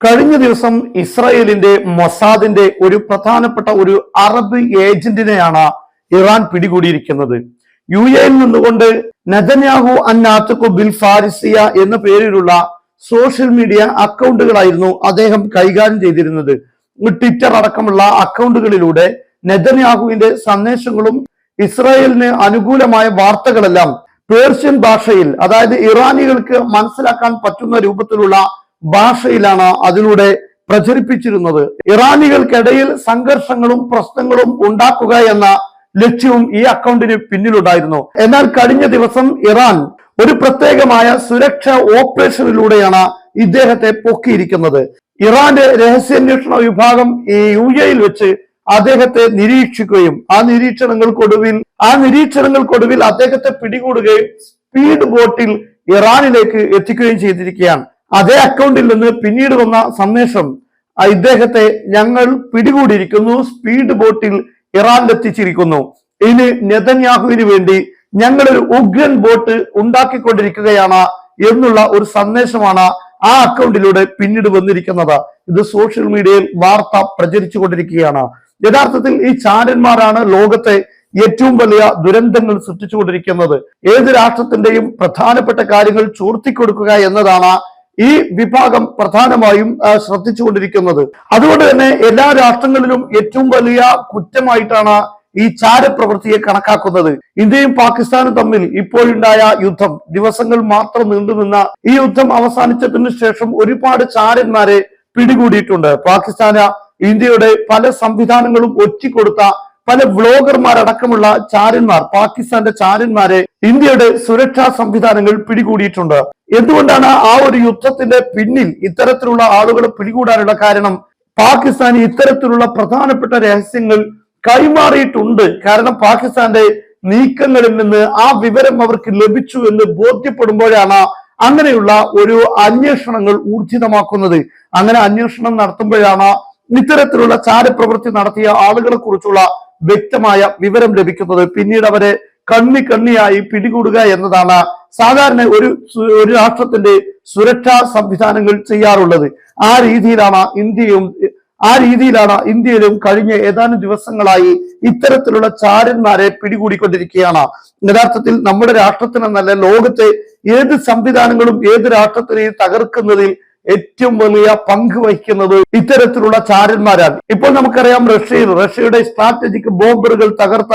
കഴിഞ്ഞ ദിവസം ഇസ്രായേലിന്റെ മൊസാദിന്റെ ഒരു പ്രധാനപ്പെട്ട ഒരു അറബ് ഏജന്റിനെയാണ് ഇറാൻ പിടികൂടിയിരിക്കുന്നത്. യു എയിൽ നിന്നുകൊണ്ട് നദന്യാഹു അന്നാത്തുക്കു ബിൽ ഫാരിസിയ എന്ന പേരിലുള്ള സോഷ്യൽ മീഡിയ അക്കൗണ്ടുകളായിരുന്നു അദ്ദേഹം കൈകാര്യം ചെയ്തിരുന്നത്. ട്വിറ്റർ അടക്കമുള്ള അക്കൗണ്ടുകളിലൂടെ നെതന്യാഹുവിന്റെ സന്ദേശങ്ങളും ഇസ്രായേലിന് അനുകൂലമായ വാർത്തകളെല്ലാം പേർഷ്യൻ ഭാഷയിൽ അതായത് ഇറാനികൾക്ക് മനസ്സിലാക്കാൻ പറ്റുന്ന രൂപത്തിലുള്ള ഭാഷയിലാണ് അതിലൂടെ പ്രചരിപ്പിച്ചിരുന്നത്. ഇറാനികൾക്കിടയിൽ സംഘർഷങ്ങളും പ്രശ്നങ്ങളും ഉണ്ടാക്കുക എന്ന ലക്ഷ്യവും ഈ അക്കൗണ്ടിന് പിന്നിലുണ്ടായിരുന്നു. എന്നാൽ കഴിഞ്ഞ ദിവസം ഇറാൻ ഒരു പ്രത്യേകമായ സുരക്ഷാ ഓപ്പറേഷനിലൂടെയാണ് ഇദ്ദേഹത്തെ പൊക്കിയിരിക്കുന്നത്. ഇറാന്റെ രഹസ്യാന്വേഷണ വിഭാഗം ഈ യു എയിൽ വെച്ച് അദ്ദേഹത്തെ നിരീക്ഷിക്കുകയും ആ നിരീക്ഷണങ്ങൾക്കൊടുവിൽ ആ നിരീക്ഷണങ്ങൾക്കൊടുവിൽ അദ്ദേഹത്തെ പിടികൂടുകയും സ്പീഡ് ബോട്ടിൽ ഇറാനിലേക്ക് എത്തിക്കുകയും ചെയ്തിരിക്കുകയാണ്. അതേ അക്കൗണ്ടിൽ നിന്ന് പിന്നീട് വന്ന സന്ദേശം ഇദ്ദേഹത്തെ ഞങ്ങൾ പിടികൂടിയിരിക്കുന്നു സ്പീഡ് ബോട്ടിൽ ഇറാനിലെത്തിച്ചിരിക്കുന്നു. ഇനി നെതന്യാഹുവിന് വേണ്ടി ഞങ്ങളൊരു ഉഗ്രൻ ബോട്ട് ഉണ്ടാക്കിക്കൊണ്ടിരിക്കുകയാണ് എന്നുള്ള ഒരു സന്ദേശമാണ് ആ അക്കൗണ്ടിലൂടെ പിന്നീട് വന്നിരിക്കുന്നത്. ഇത് സോഷ്യൽ മീഡിയയിൽ വാർത്ത പ്രചരിച്ചു കൊണ്ടിരിക്കുകയാണ് യഥാർത്ഥത്തിൽ ഈ ചാരന്മാരാണ് ലോകത്തെ ഏറ്റവും വലിയ ദുരന്തങ്ങൾ സൃഷ്ടിച്ചുകൊണ്ടിരിക്കുന്നത്. ഏത് രാഷ്ട്രത്തിന്റെയും പ്രധാനപ്പെട്ട കാര്യങ്ങൾ ചോർത്തിക്കൊടുക്കുക എന്നതാണ് ഈ വിഭാഗം പ്രധാനമായും ശ്രദ്ധിച്ചുകൊണ്ടിരിക്കുന്നത്. അതുകൊണ്ട് തന്നെ എല്ലാ രാഷ്ട്രങ്ങളിലും ഏറ്റവും വലിയ കുറ്റമായിട്ടാണ് ഈ ചാരപ്രവൃത്തിയെ കണക്കാക്കുന്നത്. ഇന്ത്യയും പാകിസ്ഥാനും തമ്മിൽ ഇപ്പോഴുണ്ടായ യുദ്ധം ദിവസങ്ങൾ മാത്രം നീണ്ടുനിന്ന ഈ യുദ്ധം അവസാനിച്ചതിനു ശേഷം ഒരുപാട് ചാരന്മാരെ പിടികൂടിയിട്ടുണ്ട്. പാകിസ്ഥാന് ഇന്ത്യയുടെ പല സംവിധാനങ്ങളും ഒറ്റിക്കൊടുത്ത പല വ്ളോഗർമാരടക്കമുള്ള ചാരന്മാർ പാകിസ്ഥാന്റെ ചാരന്മാരെ ഇന്ത്യയുടെ സുരക്ഷാ സംവിധാനങ്ങൾ പിടികൂടിയിട്ടുണ്ട്. എന്തുകൊണ്ടാണ് ആ ഒരു യുദ്ധത്തിന്റെ പിന്നിൽ ഇത്തരത്തിലുള്ള ആളുകൾ പിടികൂടാനുള്ള കാരണം? പാകിസ്ഥാൻ ഇത്തരത്തിലുള്ള പ്രധാനപ്പെട്ട രഹസ്യങ്ങൾ കൈമാറിയിട്ടുണ്ട്. കാരണം പാകിസ്ഥാന്റെ നീക്കങ്ങളിൽ നിന്ന് ആ വിവരം അവർക്ക് ലഭിച്ചു എന്ന് ബോധ്യപ്പെടുമ്പോഴാണ് അങ്ങനെയുള്ള ഒരു അന്വേഷണങ്ങൾ ഊർജിതമാക്കുന്നത്. അങ്ങനെ അന്വേഷണം നടത്തുമ്പോഴാണ് ഇത്തരത്തിലുള്ള ചാരപ്രവൃത്തി നടത്തിയ ആളുകളെ കുറിച്ചുള്ള വ്യക്തമായ വിവരം ലഭിക്കുന്നത് പിന്നീട് അവരെ കണ്ണി കണ്ണിയായി പിടികൂടുക എന്നതാണ് സാധാരണ ഒരു ഒരു രാഷ്ട്രത്തിന്റെ സുരക്ഷാ സംവിധാനങ്ങൾ ചെയ്യാറുള്ളത്. ആ രീതിയിലാണ് ഇന്ത്യയും ആ രീതിയിലാണ് ഇന്ത്യയിലും കഴിഞ്ഞ ഏതാനും ദിവസങ്ങളായി ഇത്തരത്തിലുള്ള ചാരന്മാരെ പിടികൂടിക്കൊണ്ടിരിക്കുകയാണ്. യഥാർത്ഥത്തിൽ നമ്മുടെ രാഷ്ട്രത്തിനെന്നല്ല ലോകത്തെ ഏത് സംവിധാനങ്ങളും ഏത് രാഷ്ട്രത്തിനെയും തകർക്കുന്നതിൽ ഏറ്റവും വലിയ പങ്ക് വഹിക്കുന്നത് ഇത്തരത്തിലുള്ള ചാരന്മാരാണ്. ഇപ്പോൾ നമുക്കറിയാം റഷ്യയിൽ റഷ്യയുടെ സ്ട്രാറ്റജിക് ബോംബറുകൾ തകർത്ത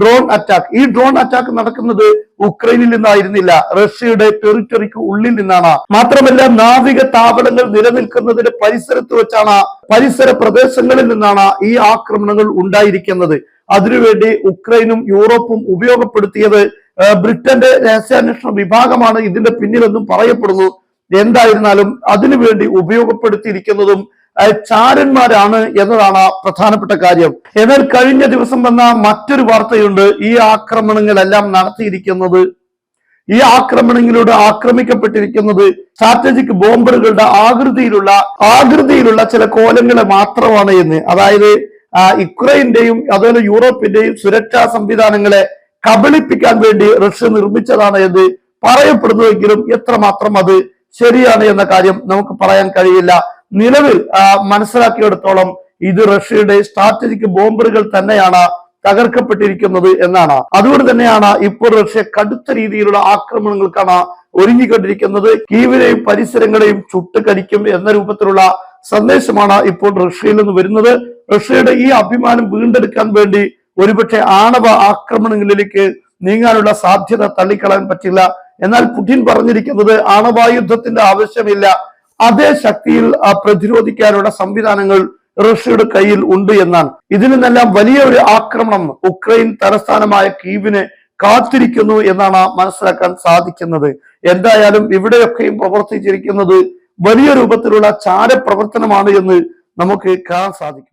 ഡ്രോൺ അറ്റാക്ക് ഈ ഡ്രോൺ അറ്റാക്ക് നടക്കുന്നത് ഉക്രൈനിൽ നിന്നായിരുന്നില്ല. റഷ്യയുടെ ടെറിറ്ററിക്ക് ഉള്ളിൽ നിന്നാണ്. മാത്രമല്ല നാവിക താവളങ്ങൾ നിലനിൽക്കുന്നതിന്റെ പരിസരത്ത് വെച്ചാണ് പരിസര പ്രദേശങ്ങളിൽ നിന്നാണ് ഈ ആക്രമണങ്ങൾ ഉണ്ടായിരിക്കുന്നത്. അതിനുവേണ്ടി ഉക്രൈനും യൂറോപ്പും ഉപയോഗപ്പെടുത്തിയത് ബ്രിട്ടന്റെ രഹസ്യാന്വേഷണ വിഭാഗമാണ് ഇതിന്റെ പിന്നിലെന്നും പറയപ്പെടുന്നു. എന്തായിരുന്നാലും അതിനുവേണ്ടി ഉപയോഗപ്പെടുത്തിയിരിക്കുന്നതും ചാരന്മാരാണ് എന്നതാണ് പ്രധാനപ്പെട്ട കാര്യം. എന്നാൽ കഴിഞ്ഞ ദിവസം വന്ന മറ്റൊരു വാർത്തയുണ്ട് ഈ ആക്രമണങ്ങളെല്ലാം നടത്തിയിരിക്കുന്നത് ഈ ആക്രമണങ്ങളിലൂടെ ആക്രമിക്കപ്പെട്ടിരിക്കുന്നത് സ്ട്രാറ്റജിക് ബോംബറുകളുടെ ആകൃതിയിലുള്ള ആകൃതിയിലുള്ള ചില കോലങ്ങളെ മാത്രമാണ് എന്ന്. അതായത് യുക്രൈന്റെയും അതുപോലെ യൂറോപ്പിന്റെയും സുരക്ഷാ സംവിധാനങ്ങളെ കബളിപ്പിക്കാൻ വേണ്ടി റഷ്യ നിർമ്മിച്ചതാണ് എന്ന് പറയപ്പെടുന്നുവെങ്കിലും എത്രമാത്രം അത് ശരിയാണ് എന്ന കാര്യം നമുക്ക് പറയാൻ കഴിയില്ല. നിലവിൽ മനസ്സിലാക്കിയെടുത്തോളം ഇത് റഷ്യയുടെ സ്ട്രാറ്റജിക് ബോംബറുകൾ തന്നെയാണ് തകർക്കപ്പെട്ടിരിക്കുന്നത് എന്നാണ്. അതുകൊണ്ട് തന്നെയാണ് ഇപ്പോൾ റഷ്യ കടുത്ത രീതിയിലുള്ള ആക്രമണങ്ങൾക്കാണ് ഒരുങ്ങിക്കൊണ്ടിരിക്കുന്നത്. കീവിനെയും പരിസരങ്ങളെയും ചുട്ടുകരിക്കും എന്ന രൂപത്തിലുള്ള സന്ദേശമാണ് ഇപ്പോൾ റഷ്യയിൽ നിന്ന് വരുന്നത്. റഷ്യയുടെ ഈ അഭിമാനം വീണ്ടെടുക്കാൻ വേണ്ടി ഒരുപക്ഷെ ആണവ ആക്രമണങ്ങളിലേക്ക് നീങ്ങാനുള്ള സാധ്യത തള്ളിക്കളയാൻ പറ്റില്ല. എന്നാൽ പുടിൻ പറഞ്ഞിരിക്കുന്നത് ആണവായുദ്ധത്തിന്റെ ആവശ്യമില്ല. അതേ ശക്തിയിൽ പ്രതിരോധിക്കാനുള്ള സംവിധാനങ്ങൾ റഷ്യയുടെ കയ്യിൽ ഉണ്ട് എന്നാണ്. ഇതിൽ നിന്നെല്ലാം വലിയ ഒരു ആക്രമണം ഉക്രൈൻ തലസ്ഥാനമായ കീവിന് കാത്തിരിക്കുന്നു എന്നാണ് മനസ്സിലാക്കാൻ സാധിക്കുന്നത്. എന്തായാലും ഇവിടെയൊക്കെയും പ്രവർത്തിച്ചിരിക്കുന്നത് വലിയ രൂപത്തിലുള്ള ചാരപ്രവർത്തനമാണ് എന്ന് നമുക്ക് കാണാൻ സാധിക്കും.